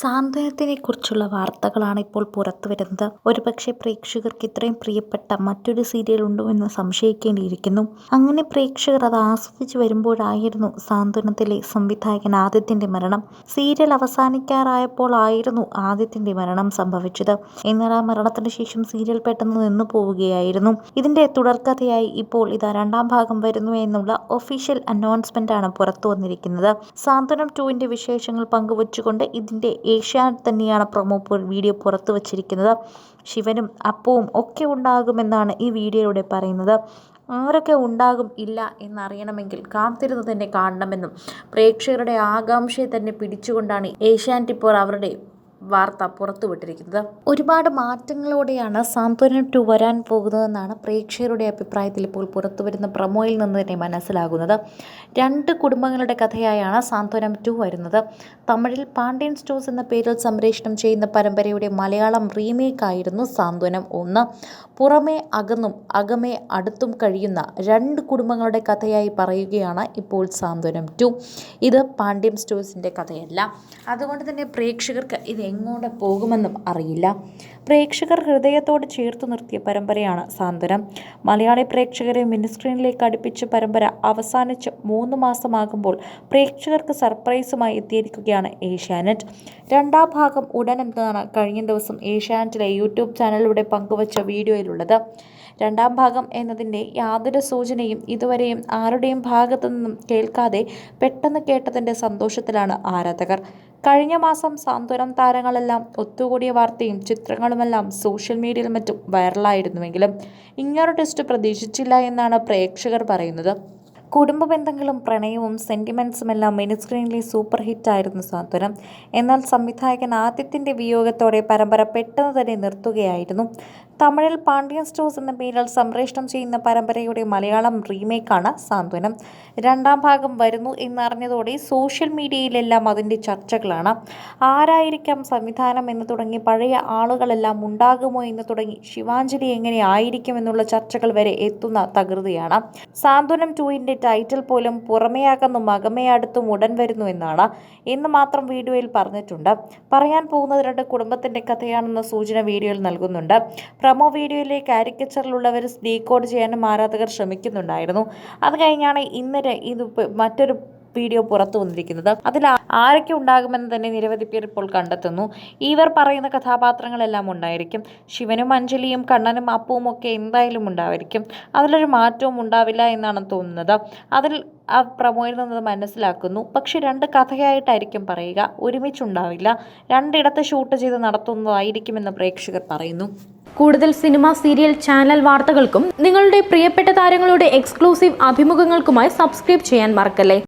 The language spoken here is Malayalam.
സാന്ത്വനത്തിനെക്കുറിച്ചുള്ള വാർത്തകളാണ് ഇപ്പോൾ പുറത്തു വരുന്നത് ഒരുപക്ഷെ പ്രേക്ഷകർക്ക് ഇത്രയും പ്രിയപ്പെട്ട മറ്റൊരു സീരിയൽ ഉണ്ടോ എന്ന് സംശയിക്കേണ്ടിയിരിക്കുന്നു. അങ്ങനെ പ്രേക്ഷകർ അത് ആസ്വദിച്ചു വരുമ്പോഴായിരുന്നു സാന്ത്വനത്തിലെ സംവിധായകൻ ആദിത്യന്റെ മരണം. സീരിയൽ അവസാനിക്കാറായപ്പോൾ ആയിരുന്നു ആദിത്യന്റെ മരണം സംഭവിച്ചത്. എന്നാൽ ആ മരണത്തിന് ശേഷം സീരിയൽ പെട്ടെന്ന് നിന്നു പോവുകയായിരുന്നു. ഇതിന്റെ തുടർക്കഥയായി ഇപ്പോൾ ഇതാ രണ്ടാം ഭാഗം വരുന്നു എന്നുള്ള ഒഫീഷ്യൽ അനൗൺസ്മെന്റ് ആണ് പുറത്തു വന്നിരിക്കുന്നത്. സാന്ത്വനം ടുവിന്റെ വിശേഷങ്ങൾ പങ്കുവച്ചുകൊണ്ട് ഇതിന്റെ ഏഷ്യാനെറ്റ് തന്നെയാണ് പ്രൊമോ വീഡിയോ പുറത്തു വച്ചിരിക്കുന്നത്. ശിവനും അപ്പവും ഒക്കെ ഉണ്ടാകുമെന്നാണ് ഈ വീഡിയോയിലൂടെ പറയുന്നത്. ആരൊക്കെ ഉണ്ടാകും ഇല്ല എന്നറിയണമെങ്കിൽ കാത്തിരുന്ന് തന്നെ കാണണമെന്നും പ്രേക്ഷകരുടെ ആകാംക്ഷയെ തന്നെ പിടിച്ചുകൊണ്ടാണ് ഏഷ്യാനെറ്റ് ഇപ്പോൾ അവരുടെ വാർത്ത പുറത്തുവിട്ടിരിക്കുന്നത്. ഒരുപാട് മാറ്റങ്ങളോടെയാണ് സാന്ത്വനം ടു വരാൻ പോകുന്നതെന്നാണ് പ്രേക്ഷകരുടെ അഭിപ്രായത്തിൽ ഇപ്പോൾ പുറത്തുവരുന്ന പ്രമോയിൽ നിന്ന് തന്നെ മനസ്സിലാകുന്നത്. രണ്ട് കുടുംബങ്ങളുടെ കഥയായാണ് സാന്ത്വനം ടു വരുന്നത്. തമിഴിൽ പാണ്ഡ്യൻ സ്റ്റോസ് എന്ന പേരിൽ സംപ്രേഷണം ചെയ്യുന്ന പരമ്പരയുടെ മലയാളം റീമേക്ക് ആയിരുന്നു സാന്ത്വനം ഒന്ന്. പുറമേ അകന്നും അകമേ അടുത്തും കഴിയുന്ന രണ്ട് കുടുംബങ്ങളുടെ കഥയായി പറയുകയാണ് ഇപ്പോൾ സാന്ത്വനം ടു ഇത് പാണ്ഡ്യം സ്റ്റോഴ്സിന്റെ കഥയല്ല. അതുകൊണ്ട് തന്നെ പ്രേക്ഷകർക്ക് ഇത് എങ്ങോട്ട് പോകുമെന്നും അറിയില്ല. പ്രേക്ഷകർ ഹൃദയത്തോട് ചേർത്തു നിർത്തിയ പരമ്പരയാണ് സാന്ത്വനം. മലയാളി പ്രേക്ഷകരെ മിനിസ്ക്രീനിലേക്ക് അടുപ്പിച്ച പരമ്പര അവസാനിച്ച് മൂന്ന് മാസമാകുമ്പോൾ പ്രേക്ഷകർക്ക് സർപ്രൈസുമായി എത്തിയിരിക്കുകയാണ് ഏഷ്യാനെറ്റ്. രണ്ടാം ഭാഗം ഉടൻ എന്നതാണ് കഴിഞ്ഞ ദിവസം ഏഷ്യാനെറ്റിലെ യൂട്യൂബ് ചാനലിലൂടെ പങ്കുവച്ച വീഡിയോയിലുള്ളത്. രണ്ടാം ഭാഗം എന്നതിന്റെ യാതൊരു സൂചനയും ഇതുവരെയും ആരുടെയും ഭാഗത്തു നിന്നും കേൾക്കാതെ പെട്ടെന്ന് കേട്ടതിന്റെ സന്തോഷത്തിലാണ് ആരാധകർ. കഴിഞ്ഞ മാസം സാന്ത്വനം താരങ്ങളെല്ലാം ഒത്തുകൂടിയ വാർത്തയും ചിത്രങ്ങളുമെല്ലാം സോഷ്യൽ മീഡിയയിൽ മറ്റും വൈറലായിരുന്നുവെങ്കിലും ഇങ്ങനൊരു ടെസ്റ്റ് പ്രതീക്ഷിച്ചില്ല എന്നാണ് പ്രേക്ഷകർ പറയുന്നത്. കുടുംബ ബന്ധങ്ങളും പ്രണയവും സെന്റിമെൻസുമെല്ലാം മിനി സ്ക്രീനിലെ സൂപ്പർ ഹിറ്റായിരുന്നു സാന്ത്വനം. എന്നാൽ സംവിധായകൻ ആദ്യത്തിന്റെ വിയോഗത്തോടെ പരമ്പര പെട്ടെന്ന് തന്നെ നിർത്തുകയായിരുന്നു. തമിഴിൽ പാണ്ഡ്യൻ സ്റ്റോസ് എന്ന പേരിൽ സംപ്രേഷണം ചെയ്യുന്ന പരമ്പരയുടെ മലയാളം റീമേക്കാണ് സാന്ത്വനം. രണ്ടാം ഭാഗം വരുന്നു എന്നറിഞ്ഞതോടെ സോഷ്യൽ മീഡിയയിലെല്ലാം അതിന്റെ ചർച്ചകളാണ്. ആരായിരിക്കാം സംവിധാനം എന്ന് തുടങ്ങി പഴയ ആളുകളെല്ലാം ഉണ്ടാകുമോ എന്ന് തുടങ്ങി ശിവാഞ്ജലി എങ്ങനെ ആയിരിക്കും എന്നുള്ള ചർച്ചകൾ വരെ എത്തുന്ന തകൃതിയാണ്. സാന്ത്വനം ടുവിന്റെ ടൈറ്റിൽ പോലും പുറമെയാകുന്നും അകമേയടുത്തും ഉടൻ വരുന്നു എന്നാണ് ഇന്ന് മാത്രം വീഡിയോയിൽ പറഞ്ഞിട്ടുണ്ട്. പറയാൻ പോകുന്നത് രണ്ട് കുടുംബത്തിന്റെ കഥയാണെന്ന സൂചന വീഡിയോയിൽ നൽകുന്നുണ്ട്. പ്രമോ വീഡിയോയിലെ കാരിക്കച്ചറിലുള്ളവർ ഡീകോഡ് ചെയ്യാനും ആരാധകർ ശ്രമിക്കുന്നുണ്ടായിരുന്നു. അത് കഴിഞ്ഞാണ് ഇന്നലെ ഇത് മറ്റൊരു വീഡിയോ പുറത്തു വന്നിരിക്കുന്നത്. അതിൽ ആരൊക്കെ ഉണ്ടാകുമെന്ന് തന്നെ നിരവധി പേർ ഇപ്പോൾ കണ്ടെത്തുന്നു. ഇവർ പറയുന്ന കഥാപാത്രങ്ങളെല്ലാം ഉണ്ടായിരിക്കും. ശിവനും അഞ്ജലിയും കണ്ണനും അപ്പുവും ഒക്കെ എന്തായാലും ഉണ്ടായിരിക്കും. അതിലൊരു മാറ്റവും ഉണ്ടാവില്ല എന്നാണ് തോന്നുന്നത്. അതിൽ ആ പ്രമോയിൽ നിന്ന് മനസ്സിലാക്കുന്നു. പക്ഷെ രണ്ട് കഥയായിട്ടായിരിക്കും പറയുക. ഒരുമിച്ചുണ്ടാവില്ല. രണ്ടിടത്ത് ഷൂട്ട് ചെയ്ത് നടത്തുന്നതായിരിക്കുമെന്ന് പ്രേക്ഷകർ പറയുന്നു. കൂടുതൽ സിനിമ സീരിയൽ ചാനൽ വാർത്തകൾക്കും നിങ്ങളുടെ പ്രിയപ്പെട്ട താരങ്ങളുടെ എക്സ്ക്ലൂസീവ് അഭിമുഖങ്ങൾക്കുമായി സബ്സ്ക്രൈബ് ചെയ്യാൻ മറക്കല്ലേ?